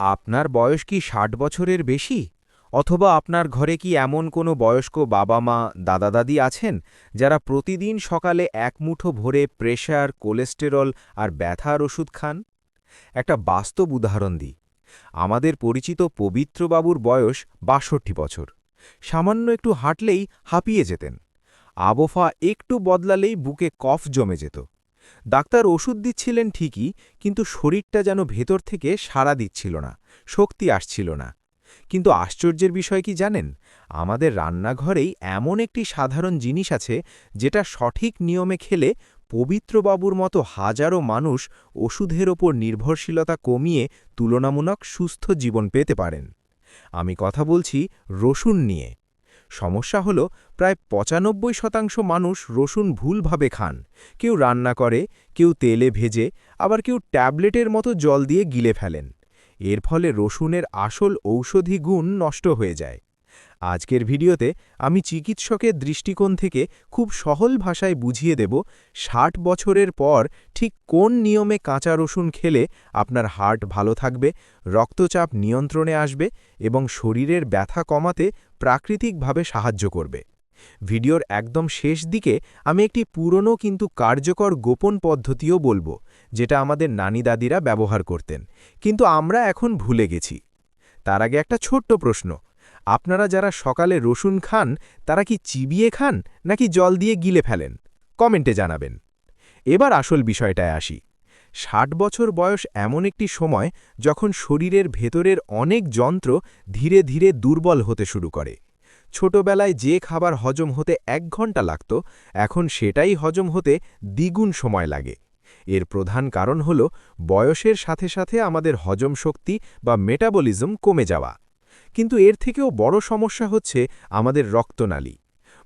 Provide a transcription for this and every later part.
আপনার বয়স কি ষাট বছরের বেশি? অথবা আপনার ঘরে কি এমন কোনো বয়স্ক বাবা মা দাদা দাদি আছেন, যারা প্রতিদিন সকালে এক মুঠো ভরে প্রেশার, কোলেস্টেরল আর ব্যথার ওষুধ খান? একটা বাস্তব উদাহরণ দিই। আমাদের পরিচিত পবিত্রবাবুর বয়স বাষট্টি বছর। সামান্য একটু হাঁটলেই হাঁপিয়ে যেতেন। আবফা একটু বদলালেই বুকে কফ জমে যেত। ডাক্তার ওষুধ দিচ্ছিলেন ঠিকই, কিন্তু শরীরটা যেন ভেতর থেকে সাড়া দিচ্ছিল না, শক্তি আসছিল না। কিন্তু আশ্চর্যের বিষয় কি জানেন? আমাদের রান্নাঘরেই এমন একটি সাধারণ জিনিস আছে, যেটা সঠিক নিয়মে খেলে পবিত্রবাবুর মতো হাজারো মানুষ ওষুধের ওপর নির্ভরশীলতা কমিয়ে তুলনামূলক সুস্থ জীবন পেতে পারেন। আমি কথা বলছি রসুন নিয়ে। সমস্যা হলো প্রায় পঁচানব্বই শতাংশ মানুষ রসুন ভুলভাবে খান। কেউ রান্না করে, কেউ তেলে ভেজে, আবার কেউ ট্যাবলেটের মতো জল দিয়ে গিলে ফেলেন। এর ফলে রসুনের আসল ঔষধি গুণ নষ্ট হয়ে যায়। আজকের ভিডিওতে আমি চিকিৎসকের দৃষ্টিকোণ থেকে খুব সহল ভাষায় বুঝিয়ে দেব ষাট বছরের পর ঠিক কোন নিয়মে কাঁচা রসুন খেলে আপনার হার্ট ভালো থাকবে, রক্তচাপ নিয়ন্ত্রণে আসবে এবং শরীরের ব্যথা কমাতে প্রাকৃতিকভাবে সাহায্য করবে। ভিডিওর একদম শেষ দিকে আমি একটি পুরনো কিন্তু কার্যকর গোপন পদ্ধতিও বলব, যেটা আমাদের নানি দাদিরা ব্যবহার করতেন। কিন্তু আমরা এখন ভুলে গেছি। তার আগে একটা ছোট্ট প্রশ্ন। আপনারা যারা সকালে রসুন খান, তারা কি চিবিয়ে খান, নাকি জল দিয়ে গিলে ফেলেন? কমেন্টে জানাবেন। এবার আসল বিষয়টায় আসি। ষাট বছর বয়স এমন একটি সময় যখন শরীরের ভেতরের অনেক যন্ত্র ধীরে ধীরে দুর্বল হতে শুরু করে। ছোটবেলায় যে খাবার হজম হতে এক ঘণ্টা লাগত, এখন সেটাই হজম হতে দ্বিগুণ সময় লাগে। এর প্রধান কারণ হল বয়সের সাথে সাথে আমাদের হজম শক্তি বা মেটাবলিজম কমে যাওয়া। কিন্তু এর থেকেও বড় সমস্যা হচ্ছে আমাদের রক্তনালী।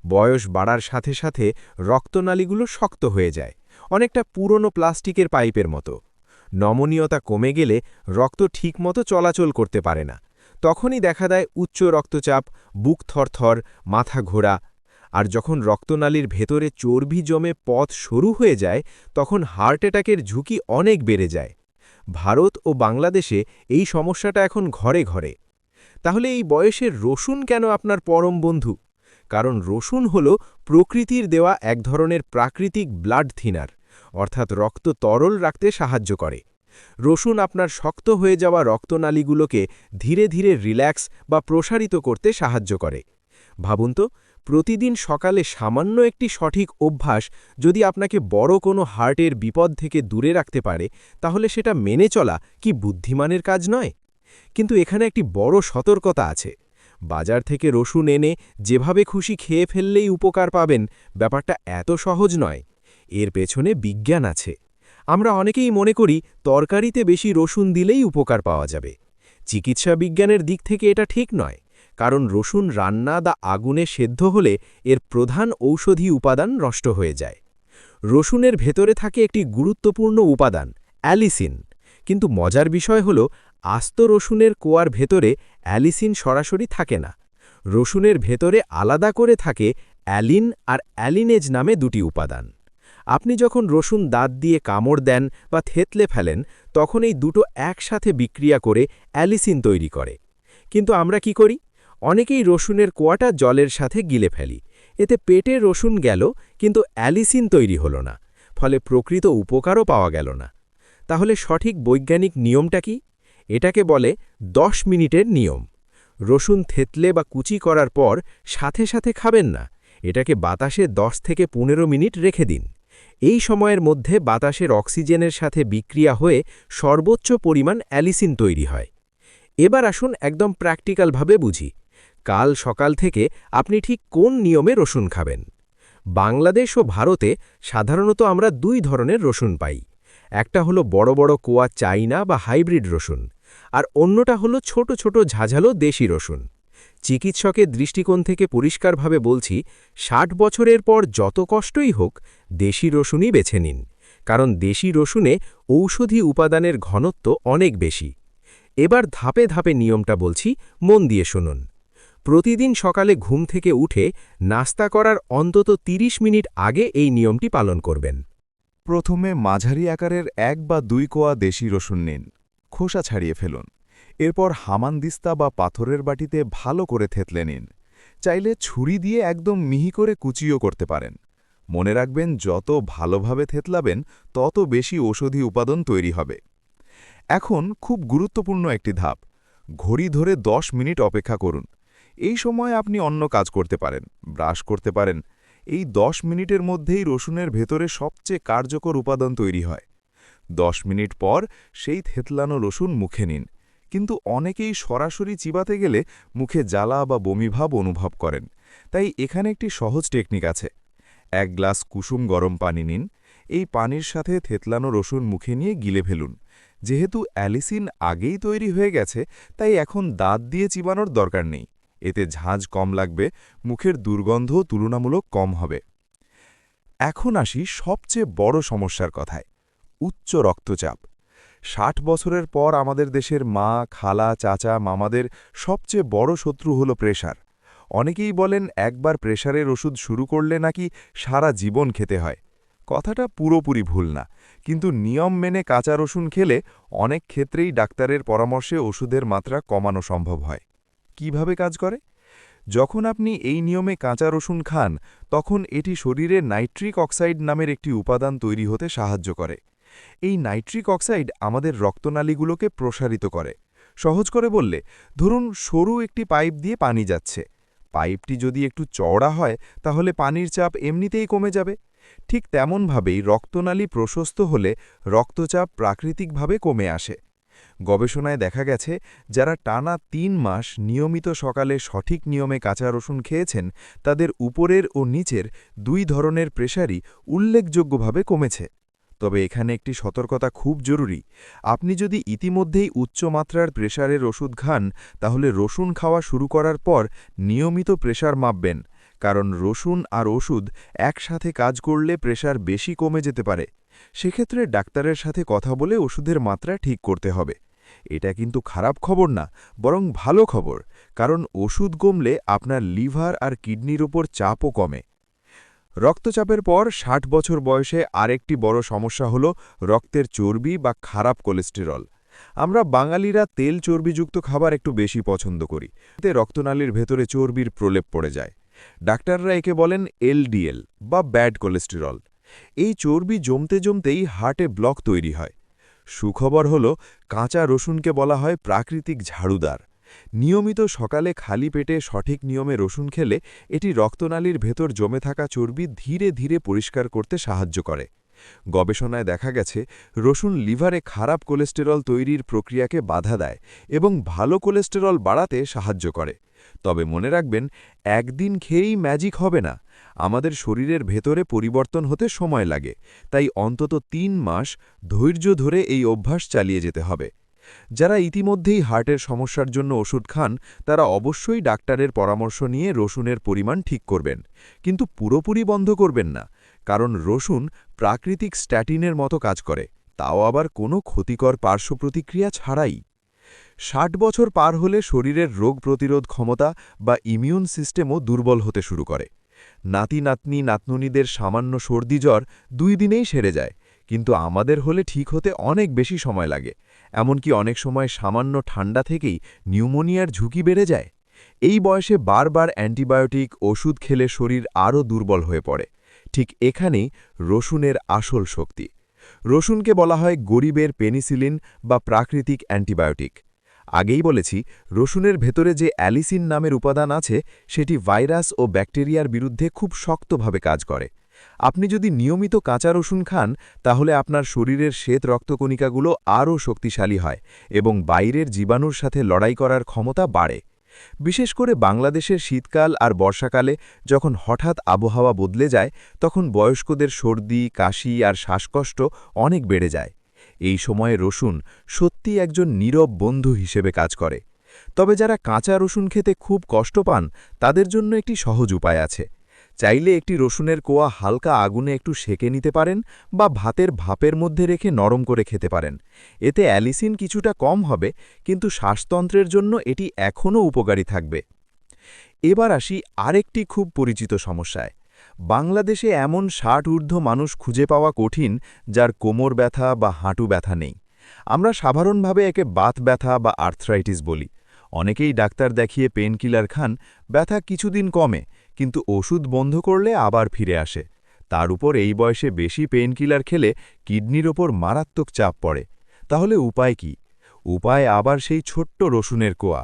বয়স বাড়ার সাথে সাথে রক্তনালীগুলো শক্ত হয়ে যায়। অনেকটা পুরনো প্লাস্টিকের পাইপের মতো। নমনীয়তা কমে গেলে রক্ত ঠিকমতো চলাচল করতে পারে না। তখনই দেখা দেয় উচ্চ রক্তচাপ, বুক থরথর, মাথা ঘোরা। আর যখন রক্তনালীর ভেতরে চর্বি জমে পথ সরু হয়ে যায়, তখন হার্ট অ্যাটাকের ঝুঁকি অনেক বেড়ে যায়। ভারত ও বাংলাদেশে এই সমস্যাটা এখন ঘরে ঘরে। তাহলে এই বয়সের রসুন কেন আপনার পরম বন্ধু? কারণ রসুন হল প্রকৃতির দেওয়া এক ধরনের প্রাকৃতিক ব্লাড থিনার। অর্থাৎ রক্ত তরল রাখতে সাহায্য করে। রসুন আপনার শক্ত হয়ে যাওয়া রক্তনালীগুলোকে ধীরে ধীরে রিল্যাক্স বা প্রসারিত করতে সাহায্য করে। ভাবুন তো, প্রতিদিন সকালে সামান্য একটি সঠিক অভ্যাস যদি আপনাকে বড় কোনো হার্টের বিপদ থেকে দূরে রাখতে পারে, তাহলে সেটা মেনে চলা কি বুদ্ধিমানের কাজ নয়? কিন্তু এখানে একটি বড় সতর্কতা আছে। বাজার থেকে রসুন এনে যেভাবে খুশি খেয়ে ফেললেই উপকার পাবেন, ব্যাপারটা এত সহজ নয়। এর পেছনে বিজ্ঞান আছে। আমরা অনেকেই মনে করি তরকারিতে বেশি রসুন দিলেই উপকার পাওয়া যাবে। চিকিৎসা বিজ্ঞানের দিক থেকে এটা ঠিক নয়, কারণ রসুন রান্না দা আগুনে সেদ্ধ হলে এর প্রধান ঔষধি উপাদান নষ্ট হয়ে যায়। রসুনের ভেতরে থাকে একটি গুরুত্বপূর্ণ উপাদান, অ্যালিসিন। কিন্তু মজার বিষয় হল, আস্ত রসুনের কোয়ার ভেতরে অ্যালিসিন সরাসরি থাকে না। রসুনের ভেতরে আলাদা করে থাকে অ্যালিন আর অ্যালিনেজ নামে দুটি উপাদান। আপনি যখন রসুন দাঁত দিয়ে কামড় দেন বা থেতলে ফেলেন, তখন এই দুটো একসাথে বিক্রিয়া করে অ্যালিসিন তৈরি করে। কিন্তু আমরা কি করি? অনেকেই রসুনের কোয়াটা জলের সাথে গিলে ফেলি। এতে পেটে রসুন গেল, কিন্তু অ্যালিসিন তৈরি হল না। ফলে প্রকৃত উপকারও পাওয়া গেল না। তাহলে সঠিক বৈজ্ঞানিক নিয়মটা কি? এটাকে বলে দশ মিনিটের নিয়ম। রসুন থেতলে বা কুচি করার পর সাথে সাথে খাবেন না। এটাকে বাতাসে 10 থেকে পনেরো মিনিট রেখে দিন। এই সময়ের মধ্যে বাতাসের অক্সিজেনের সাথে বিক্রিয়া হয়ে সর্বোচ্চ পরিমাণ অ্যালিসিন তৈরি হয়। এবার আসুন একদম প্র্যাকটিক্যালভাবে বুঝি। কাল সকাল থেকে আপনি ঠিক কোন নিয়মে রসুন খাবেন? বাংলাদেশ ও ভারতে সাধারণত আমরা দুই ধরনের রসুন পাই। একটা হলো বড় বড় কোয়া চাইনা বা হাইব্রিড রসুন, আর অন্যটা হলো ছোট ছোট ঝাঝালো দেশি রসুন। চিকিৎসকের দৃষ্টিকোণ থেকে পরিষ্কারভাবে বলছি, ষাট বছরের পর যত কষ্টই হোক, দেশি রসুনই বেছে নিন। কারণ দেশি রসুনে ঔষধি উপাদানের ঘনত্ব অনেক বেশি। এবার ধাপে ধাপে নিয়মটা বলছি, মন দিয়ে শুনুন। প্রতিদিন সকালে ঘুম থেকে উঠে নাস্তা করার অন্তত ৩০ মিনিট আগে এই নিয়মটি পালন করবেন। প্রথমে মাঝারি আকারের এক বা দুই কোয়া দেশি রসুন নিন। খোসা ছাড়িয়ে ফেলুন। এরপর হামানদিস্তা বা পাথরের বাটিতে ভালো করে থেতলে নিন। চাইলে ছুরি দিয়ে একদম মিহি করে কুচিও করতে পারেন। মনে রাখবেন, যত ভালোভাবে থেতলাবেন, তত বেশি ঔষধি উপাদান তৈরি হবে। এখন খুব গুরুত্বপূর্ণ একটি ধাপ, ঘড়ি ধরে ১০ মিনিট অপেক্ষা করুন। এই সময় আপনি অন্য কাজ করতে পারেন, ব্রাশ করতে পারেন। এই ১০ মিনিটের মধ্যেই রসুনের ভেতরে সবচেয়ে কার্যকর উপাদান তৈরি হয়। ১০ মিনিট পর সেই থেতলানো রসুন মুখে নিন। কিন্তু অনেকেই সরাসরি চিবাতে গেলে মুখে জ্বালা বা বমিভাব অনুভব করেন। তাই এখানে একটি সহজ টেকনিক আছে। এক গ্লাস কুসুম গরম পানি নিন। এই পানির সাথে থেতলানো রসুন মুখে নিয়ে গিলে ফেলুন। যেহেতু অ্যালিসিন আগেই তৈরি হয়ে গেছে, তাই এখন দাঁত দিয়ে চিবানোর দরকার নেই। এতে ঝাঁঝ কম লাগবে, মুখের দুর্গন্ধও তুলনামূলক কম হবে। এখন আসি সবচেয়ে বড় সমস্যার কথায়, উচ্চ রক্তচাপ। ষাট বছরের পর আমাদের দেশের মা, খালা, চাচা, মামাদের সবচেয়ে বড় শত্রু হল প্রেশার। অনেকেই বলেন, একবার প্রেশারের ওষুধ শুরু করলে নাকি সারা জীবন খেতে হয়। কথাটা পুরোপুরি ভুল না। কিন্তু নিয়ম মেনে কাঁচা রসুন খেলে অনেক ক্ষেত্রেই ডাক্তারের পরামর্শে ওষুধের মাত্রা কমানো সম্ভব হয়। কীভাবে কাজ করে? যখন আপনি এই নিয়মে কাঁচা রসুন খান, তখন এটি শরীরে নাইট্রিক অক্সাইড নামের একটি উপাদান তৈরি হতে সাহায্য করে। এই নাইট্রিক অক্সাইড আমাদের রক্তনালীগুলোকে প্রসারিত করে। সহজ করে বললে, ধরুন সরু একটি পাইপ দিয়ে পানি যাচ্ছে। পাইপটি যদি একটু চওড়া হয়, তাহলে পানির চাপ এমনিতেই কমে যাবে। ঠিক তেমনভাবেই রক্তনালী প্রশস্ত হলে রক্তচাপ প্রাকৃতিকভাবে কমে আসে। গবেষণায় দেখা গেছে, যারা টানা তিন মাস নিয়মিত সকালে সঠিক নিয়মে কাঁচা রসুন খেয়েছেন, তাদের উপরের ও নিচের দুই ধরনের প্রেশারই উল্লেখযোগ্যভাবে কমেছে। তবে এখানে একটি সতর্কতা খুব জরুরি। আপনি যদি ইতিমধ্যেই উচ্চমাত্রার প্রেশারের ওষুধ খান, তাহলে রসুন খাওয়া শুরু করার পর নিয়মিত প্রেশার মাপবেন, কারণ রসুন আর ওষুধ একসাথে কাজ করলে প্রেশার বেশি কমে যেতে পারে। সেক্ষেত্রে ডাক্তারের সাথে কথা বলে ওষুধের মাত্রা ঠিক করতে হবে। এটা কিন্তু খারাপ খবর না, বরং ভালো খবর, কারণ ওষুধ কমলে আপনার লিভার আর কিডনির ওপর চাপও কমে। রক্তচাপের পর ষাট বছর বয়সে আরেকটি বড় সমস্যা হল রক্তের চর্বি বা খারাপ কোলেস্টেরল। আমরা বাঙালিরা তেল চর্বিযুক্ত খাবার একটু বেশি পছন্দ করি। এতে রক্তনালীর ভেতরে চর্বির প্রলেপ পড়ে যায়। ডাক্তাররা একে বলেন এলডিএল বা ব্যাড কোলেস্টেরল। এই চর্বি জমতে জমতেই হার্টে ব্লক তৈরি হয়। সুখবর হল কাঁচা রসুনকে বলা হয় প্রাকৃতিক ঝাড়ুদার। নিয়মিত সকালে খালি পেটে সঠিক নিয়মে রসুন খেলে এটি রক্তনালীর ভেতর জমে থাকা চর্বি ধীরে ধীরে পরিষ্কার করতে সাহায্য করে। গবেষণায় দেখা গেছে, রসুন লিভারে খারাপ কোলেস্টেরল তৈরির প্রক্রিয়াকে বাধা দেয় এবং ভালো কোলেস্টেরল বাড়াতে সাহায্য করে। তবে মনে রাখবেন, একদিন খেয়েই ম্যাজিক হবে না। আমাদের শরীরের ভেতরে পরিবর্তন হতে সময় লাগে, তাই অন্তত তিন মাস ধৈর্য ধরে এই অভ্যাস চালিয়ে যেতে হবে। যারা ইতিমধ্যেই হার্টের সমস্যার জন্য ওষুধ খান, তারা অবশ্যই ডাক্তারের পরামর্শ নিয়ে রসুনের পরিমাণ ঠিক করবেন। কিন্তু পুরোপুরি বন্ধ করবেন না, কারণ রসুন প্রাকৃতিক স্ট্যাটিনের মতো কাজ করে, তাও আবার কোনো ক্ষতিকর পার্শ্ব প্রতিক্রিয়া ছাড়াই। ষাট বছর পার হলে শরীরের রোগ প্রতিরোধ ক্ষমতা বা ইমিউন সিস্টেমও দুর্বল হতে শুরু করে। নাতি নাতনি নাতনুনিদের সামান্য সর্দি জ্বর দুই দিনেই সেরে যায় কিন্তু আমাদের হলে ঠিক হতে অনেক বেশি সময় লাগে, এমনকি অনেক সময় সামান্য ঠান্ডা থেকেই নিউমোনিয়ার ঝুঁকি বেড়ে যায়। এই বয়সে বারবার অ্যান্টিবায়োটিক ওষুধ খেলে শরীর আরও দুর্বল হয়ে পড়ে। ঠিক এখানেই রসুনের আসল শক্তি। রসুনকে বলা হয় গরিবের পেনিসিলিন বা প্রাকৃতিক অ্যান্টিবায়োটিক। আগেই বলেছি, রসুনের ভেতরে যে অ্যালিসিন নামের উপাদান আছে, সেটি ভাইরাস ও ব্যাকটেরিয়ার বিরুদ্ধে খুব শক্তভাবে কাজ করে। আপনি যদি নিয়মিত কাঁচা রসুন খান, তাহলে আপনার শরীরের শ্বেত রক্তকণিকাগুলো আরও শক্তিশালী হয় এবং বাইরের জীবাণুর সাথে লড়াই করার ক্ষমতা বাড়ে। বিশেষ করে বাংলাদেশের শীতকাল আর বর্ষাকালে যখন হঠাৎ আবহাওয়া বদলে যায়, তখন বয়স্কদের সর্দি, কাশি আর শ্বাসকষ্ট অনেক বেড়ে যায়। এই সময়ে রসুন সত্যি একজন নীরব বন্ধু হিসেবে কাজ করে। তবে যারা কাঁচা রসুন খেতে খুব কষ্ট পান, তাদের জন্য একটি সহজ উপায় আছে। চাইলে একটি রসুনের কোয়া হালকা আগুনে একটু সেকে নিতে পারেন বা ভাতের ভাপের মধ্যে রেখে নরম করে খেতে পারেন। এতে অ্যালিসিন কিছুটা কম হবে, কিন্তু শ্বাসতন্ত্রের জন্য এটি এখনও উপকারী থাকবে। এবার আসি আরেকটি খুব পরিচিত সমস্যায়। বাংলাদেশে এমন ষাট ঊর্ধ্ব মানুষ খুঁজে পাওয়া কঠিন, যার কোমর ব্যথা বা হাঁটু ব্যথা নেই। আমরা সাধারণভাবে একে বাত ব্যথা বা আর্থ্রাইটিস বলি। অনেকেই ডাক্তার দেখিয়ে পেনকিলার খান, ব্যথা কিছুদিন কমে কিন্তু ওষুধ বন্ধ করলে আবার ফিরে আসে। তার উপর এই বয়সে বেশি পেনকিলার খেলে কিডনির ওপর মারাত্মক চাপ পড়ে। তাহলে উপায় কি? উপায় আবার সেই ছোট্ট রসুনের কোয়া।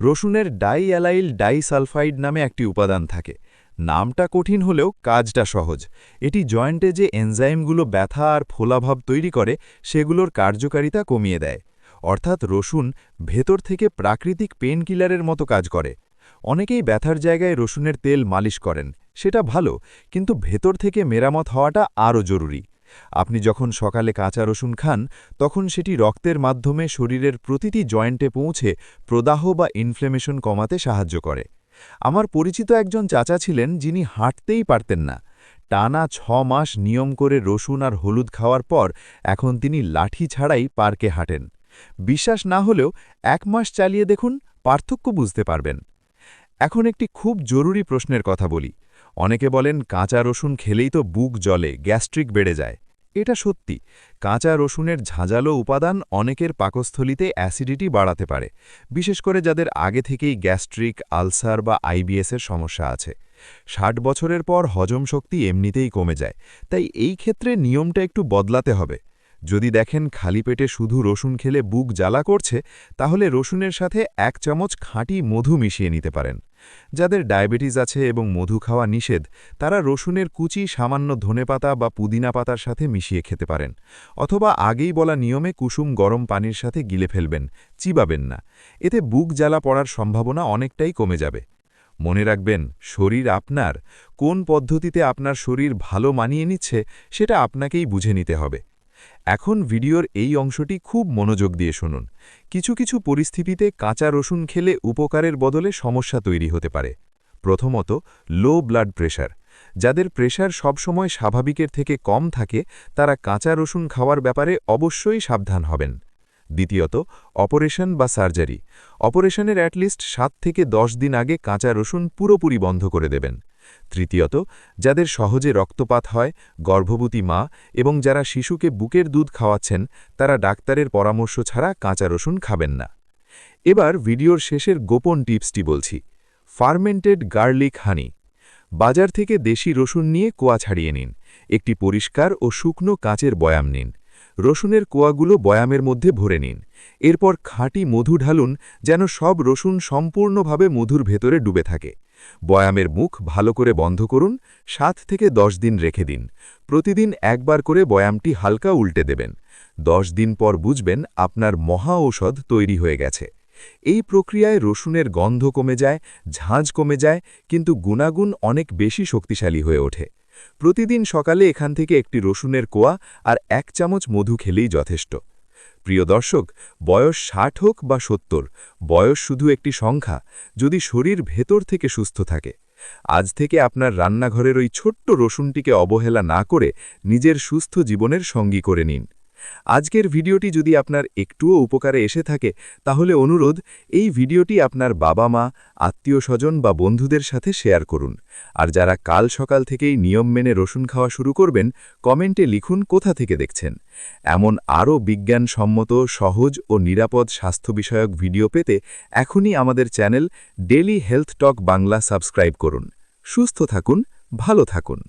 রসুনের ডাই অ্যালাইল ডাইসালফাইড নামে একটি উপাদান থাকে। নামটা কঠিন হলেও কাজটা সহজ। এটি জয়েন্টে যে এনজাইমগুলো ব্যথা আর ফোলাভাব তৈরি করে, সেগুলোর কার্যকারিতা কমিয়ে দেয়। অর্থাৎ রসুন ভেতর থেকে প্রাকৃতিক পেন কিলারের মতো কাজ করে। অনেকেই ব্যথার জায়গায় রসুনের তেল মালিশ করেন, সেটা ভালো, কিন্তু ভেতর থেকে মেরামত হওয়াটা আরও জরুরি। আপনি যখন সকালে কাঁচা রসুন খান, তখন সেটি রক্তের মাধ্যমে শরীরের প্রতিটি জয়েন্টে পৌঁছে প্রদাহ বা ইনফ্লেমেশন কমাতে সাহায্য করে। আমার পরিচিত একজন চাচা ছিলেন যিনি হাঁটতেই পারতেন না। টানা ছ মাস নিয়ম করে রসুন আর হলুদ খাওয়ার পর এখন তিনি লাঠি ছাড়াই পার্কে হাঁটেন। বিশ্বাস না হলেও এক মাস চালিয়ে দেখুন, পার্থক্য বুঝতে পারবেন। এখন একটি খুব জরুরি প্রশ্নের কথা বলি। অনেকে বলেন, কাঁচা রসুন খেলেই তো বুক জলে গ্যাস্ট্রিক বেড়ে যায়। এটা সত্যি। কাঁচা রসুনের ঝাঁঝালো উপাদান অনেকের পাকস্থলিতে অ্যাসিডিটি বাড়াতে পারে, বিশেষ করে যাদের আগে থেকেই গ্যাস্ট্রিক, আলসার বা আইবিএসের সমস্যা আছে। ষাট বছরের পর হজম শক্তি এমনিতেই কমে যায়, তাই এই ক্ষেত্রে নিয়মটা একটু বদলাতে হবে। যদি দেখেন খালি পেটে শুধু রসুন খেলে বুক জ্বালা করছে, তাহলে রসুনের সাথে এক চামচ খাঁটি মধু মিশিয়ে নিতে পারেন। যাদের ডায়াবেটিস আছে এবং মধু খাওয়া নিষেধ, তারা রসুনের কুচি সামান্য ধনেপাতা বা পুদিনা পাতার সাথে মিশিয়ে খেতে পারেন, অথবা আগেই বলা নিয়মে কুসুম গরম পানির সাথে গিলে ফেলবেন, চিবাবেন না। এতে বুক জ্বালা পড়ার সম্ভাবনা অনেকটাই কমে যাবে। মনে রাখবেন, শরীর আপনার। কোন পদ্ধতিতে আপনার শরীর ভালো মানিয়ে নিচ্ছে, সেটা আপনাকেই বুঝে নিতে হবে। এখন ভিডিওর এই অংশটি খুব মনোযোগ দিয়ে শুনুন। কিছু কিছু পরিস্থিতিতে কাঁচা রসুন খেলে উপকারের বদলে সমস্যা তৈরি হতে পারে। প্রথমত, লো ব্লাড প্রেশার যাদের প্রেশার সবসময় স্বাভাবিকের থেকে কম থাকে, তারা কাঁচা রসুন খাওয়ার ব্যাপারে অবশ্যই সাবধান হবেন। দ্বিতীয়ত, অপারেশন বা সার্জারি। অপারেশনের অ্যাটলিস্ট সাত থেকে দশ দিন আগে কাঁচা রসুন পুরোপুরি বন্ধ করে দেবেন। তৃতীয়ত, যাদের সহজে রক্তপাত হয়, গর্ভবতী মা এবং যারা শিশুকে বুকের দুধ খাওয়াচ্ছেন, তারা ডাক্তারের পরামর্শ ছাড়া কাঁচা রসুন খাবেন না। এবার ভিডিওর শেষের গোপন টিপসটি বলছি। Fermented garlic honey. বাজার থেকে দেশি রসুন নিয়ে কোয়া ছাড়িয়ে নিন। একটি পরিষ্কার ও শুকনো কাঁচের বয়াম নিন। রসুনের কোয়াগুলো বয়ামের মধ্যে ভরে নিন। এরপর খাঁটি মধু ঢালুন যেন সব রসুন সম্পূর্ণভাবে মধুর ভেতরে ডুবে থাকে। বয়ামের মুখ ভালো করে বন্ধ করুন, সাত থেকে দশ দিন রেখে দিন। প্রতিদিন একবার করে বয়ামটি হালকা উল্টে দেবেন। দশ দিন পর বুঝবেন আপনার মহা ঔষধ তৈরি হয়ে গেছে। এই প্রক্রিয়ায় রসুনের গন্ধ কমে যায় ঝাঁঝ কমে যায়, কিন্তু গুণাগুণ অনেক বেশি শক্তিশালী হয়ে ওঠে। প্রতিদিন সকালে এখান থেকে একটি রসুনের কোয়া আর এক চামচ মধু খেলেই যথেষ্ট। প্রিয় দর্শক, বয়স ষাট হোক বা সত্তর, বয়স শুধু একটি সংখ্যা, যদি শরীর ভেতর থেকে সুস্থ থাকে। আজ থেকে আপনার রান্নাঘরের ওই ছোট্ট রসুনটিকে অবহেলা না করে নিজের সুস্থ জীবনের সঙ্গী করে নিন। আজকের ভিডিওটি যদি আপনার একটুও উপকারে এসে থাকে, তাহলে অনুরোধ, এই ভিডিওটি আপনার বাবা মা আত্মীয় স্বজন বা বন্ধুদের সাথে শেয়ার করুন। আর যারা কাল সকাল থেকেই নিয়ম মেনে রসুন খাওয়া শুরু করবেন, কমেন্টে লিখুন কোথা থেকে দেখছেন। এমন আরও বিজ্ঞানসম্মত, সহজ ও নিরাপদ স্বাস্থ্য বিষয়ক ভিডিও পেতে এখনই আমাদের channel Daily Health Talk Bangla subscribe করুন। সুস্থ থাকুন, ভালো থাকুন।